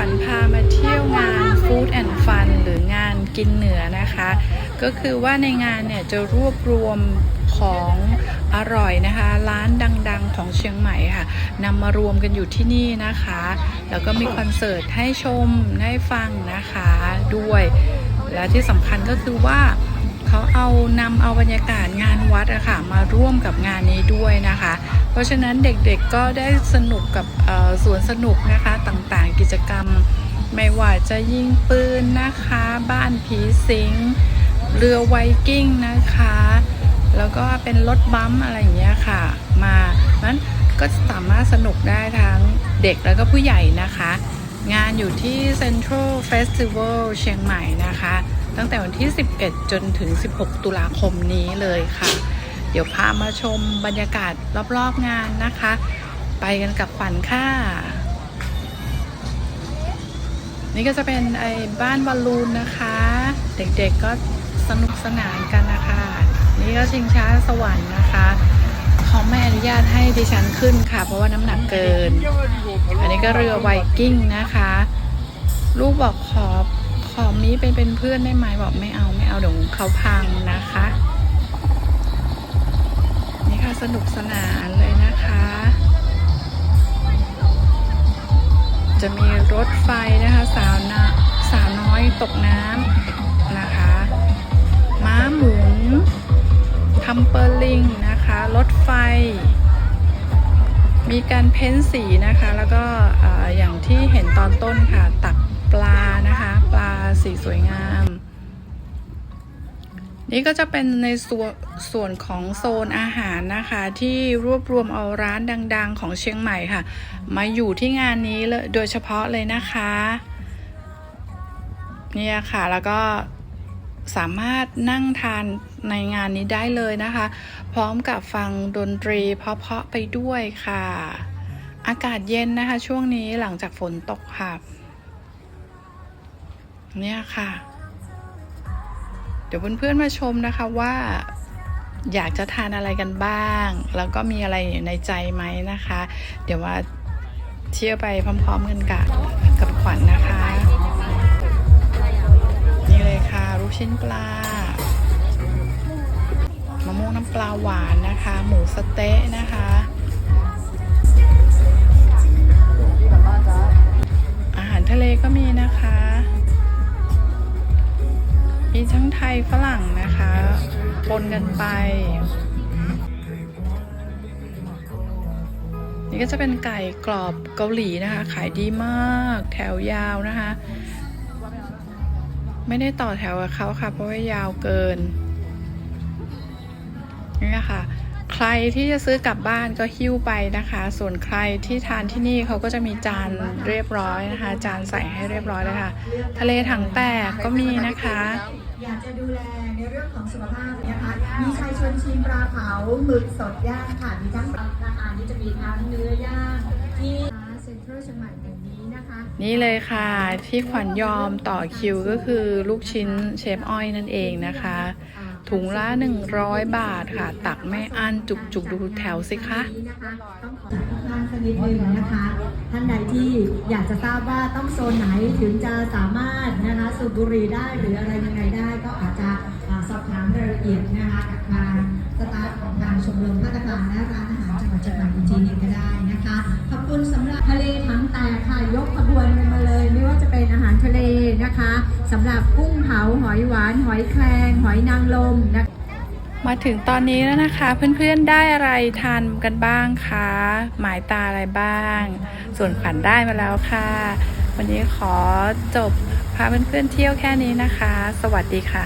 ขวัญพามาเที่ยวงาน Food and Fun หรืองานกินเหนือนะคะ ก็คือว่าในงานเนี่ยจะรวบรวมของอร่อยนะคะ ร้านดังๆของเชียงใหม่ค่ะนำมารวมกันอยู่ที่นี่นะคะ แล้วก็มีคอนเสิร์ตให้ชมให้ฟังนะคะด้วย และที่สำคัญก็คือว่า เขาเอานำเอาบรรยากาศงานวัดอะค่ะมาร่วมกับงานนี้ด้วยนะคะ เพราะฉะนั้นเด็กๆก็ได้สนุกกับสวนสนุกนะคะต่างๆกิจกรรม ไม่ว่าจะยิงปืนนะคะ บ้านผีสิง เรือไวกิ้งนะคะ แล้วก็เป็นรถบัมป์อะไรอย่างเงี้ยค่ะ มานั้นก็สามารถสนุกได้ทั้งเด็กแล้วก็ผู้ใหญ่นะคะ งานอยู่ที่ Central Festival เชียงใหม่นะคะ ตั้งแต่วันที่ 11 จนถึง 16 ตุลาคมนี้เลยค่ะ เดี๋ยวพามาชมบรรยากาศรอบๆงานนะคะ ไปกันกับขวัญค่ะ นี่ก็จะเป็นไอ้บ้านบอลลูนนะคะ เด็กๆก็สนุกสนานกันนะคะ นี่ก็ชิงช้าสวรรค์นะคะเขาไม่อนุญาตให้ดิฉันขึ้นค่ะ เพราะว่าน้ำหนักเกิน นี้ก็เรือไวกิ้งนะคะ ลูกบอกขอขอมีไปเป็นเพื่อนได้ไหมบอกไม่เอาไม่เอาเดี๋ยวเขาพังนะคะ นี่ค่ะสนุกสนานเลยนะคะ จะมีรถไฟนะคะสาวนะสาวน้อยตกน้ำนะคะ ม้าหมุนทัมเปอร์ลิงนะ มีการเพ้นสีนะคะ แล้วก็เอ่ออย่างที่เห็นตอนต้นค่ะ ตักปลานะคะ ปลาสีสวยงาม นี่ก็จะเป็นในส่วนส่วนของโซนอาหารนะคะ ที่รวบรวมเอาร้านดัง ๆ ของเชียงใหม่ค่ะ มาอยู่ที่งานนี้เลยโดยเฉพาะเลยนะคะเนี่ยค่ะแล้วก็สามารถนั่งทาน ในงานนี้ได้เลยนะคะ พร้อมกับฟังดนตรีเพาะๆไปด้วยค่ะ อากาศเย็นนะคะ ช่วงนี้หลังจากฝนตกค่ะ เนี่ยค่ะ เดี๋ยวเพื่อนๆมาชมนะคะว่าอยากจะทานอะไรกันบ้าง แล้วก็มีอะไรอยู่ในใจไหมนะคะ เดี๋ยวมาเที่ยวไปพร้อมๆกันกับกับขวัญนะคะ นี่เลยค่ะลูกชิ้นปลา มะม่วงน้ำปลาหวานนะคะ หมูสเต๊ะนะคะ อาหารทะเลก็มีนะคะ มีทั้งไทยฝรั่งนะคะปนกันไป นี่ก็จะเป็นไก่กรอบเกาหลีนะคะ ขายดีมากแถวยาวนะคะ ไม่ได้ต่อแถวกับเขาค่ะ เพราะว่ายาวเกิน นี่ค่ะใครที่จะซื้อกลับบ้านก็หิ้วไปนะคะ ส่วนใครที่ทานที่นี่เขาก็จะมีจานเรียบร้อยนะคะ จานใส่ให้เรียบร้อยเลยค่ะ ทะเลถังแตกก็มีนะคะ อยากจะดูแลในเรื่องของสุขภาพนะคะมีชัยชวนชิมปลาเผาหมึกสดย่างค่ะมีทั้งอาหารที่จะมีทั้งเนื้อย่างที่เซ็นทรัลเชียงใหม่แห่งนี้นะคะนี่เลยค่ะที่ขวัญยอมต่อคิวก็คือลูกชิ้นเชฟอ้อยนั่นเองนะคะ ถุงละ 100 บาทค่ะ ตักไม่อั้นจุกจุกๆดูแถวสิคะต้องขอทุกท่านสักนิดนึงนะคะ ท่านใดที่อยากจะทราบว่าต้องโซนไหนถึงจะสามารถนะคะสูบบุหรี่ได้หรืออะไรยังไงได้ก็อาจจะสอบถามรายละเอียดนะคะกับทางสตาฟของทางชมรมพัฒนาและร้านอาหารจังหวัดเชียงใหม่อีกทีนึงก็ได้นะคะขอบคุณสำหรับทะเลถังแตกค่ะยกขบวนกันมาเลย ไม่ว่าจะเป็นอาหารทะเลนะคะ สำหรับกุ้งเผาหอยหวาน หอยแครงหอยนางรมนะมาถึงตอนนี้แล้วนะคะ เพื่อนๆได้อะไรทานกันบ้างคะหมายตาอะไรบ้าง ส่วนขวัญได้มาแล้วค่ะ วันนี้ขอจบพาเพื่อนๆเที่ยวแค่นี้นะคะ สวัสดีค่ะ